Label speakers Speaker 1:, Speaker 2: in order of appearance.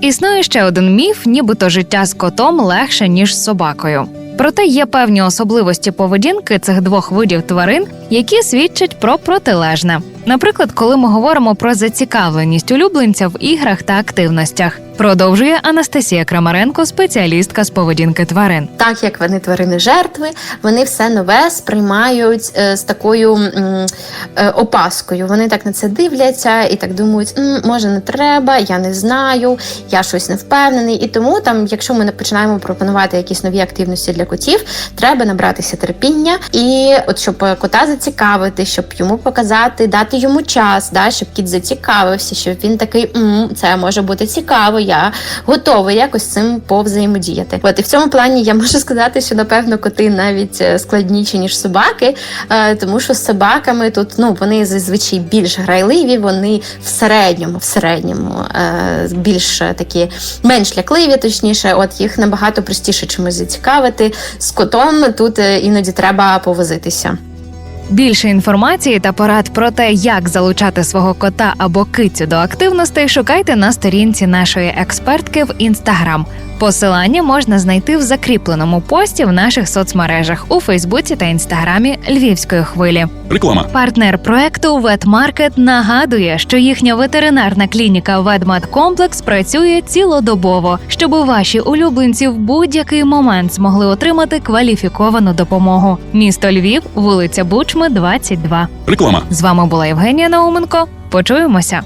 Speaker 1: Існує ще один міф, нібито життя з котом легше ніж з собакою. Проте є певні особливості поведінки цих двох видів тварин, які свідчать про протилежне. Наприклад, коли ми говоримо про зацікавленість улюбленця в іграх та активностях, продовжує Анастасія Крамаренко, спеціалістка з поведінки тварин.
Speaker 2: так як вони тварини жертви, вони все нове сприймають е, з такою е, опаскою. Вони так на це дивляться і так думають, «М, може не треба, я не знаю, я щось не впевнений. І тому там, якщо ми не починаємо пропонувати якісь нові активності для котів, треба набратися терпіння і от щоб е, кота зацікавити, щоб йому показати, дати йому час, да, щоб кіт зацікавився, щоб він такий «М, це може бути цікаво. Я готовий якось цим повзаємодіяти. От і в цьому плані я можу сказати, що напевно коти навіть е, складніші ніж собаки, е, тому що з собаками тут ну вони зазвичай більш грайливі, вони в середньому, в середньому е, більш такі менш лякливі, точніше, от їх набагато простіше чимось зацікавити. З котом тут іноді треба повозитися.
Speaker 1: Більше інформації та порад про те, як залучати свого кота або кицю до активностей, шукайте на сторінці нашої експертки в інстаграм. Посилання можна знайти в закріпленому пості в наших соцмережах у Фейсбуці та інстаграмі Львівської хвилі.
Speaker 3: Реклама.
Speaker 1: Партнер проекту Ветмаркет нагадує, що їхня ветеринарна клініка Ведмедкомплекс працює цілодобово, щоб ваші улюбленці в будь-який момент змогли отримати кваліфіковану допомогу. Місто Львів, вулиця Бучми, 22.
Speaker 3: Реклама.
Speaker 1: З вами була Євгенія Науменко. Почуємося.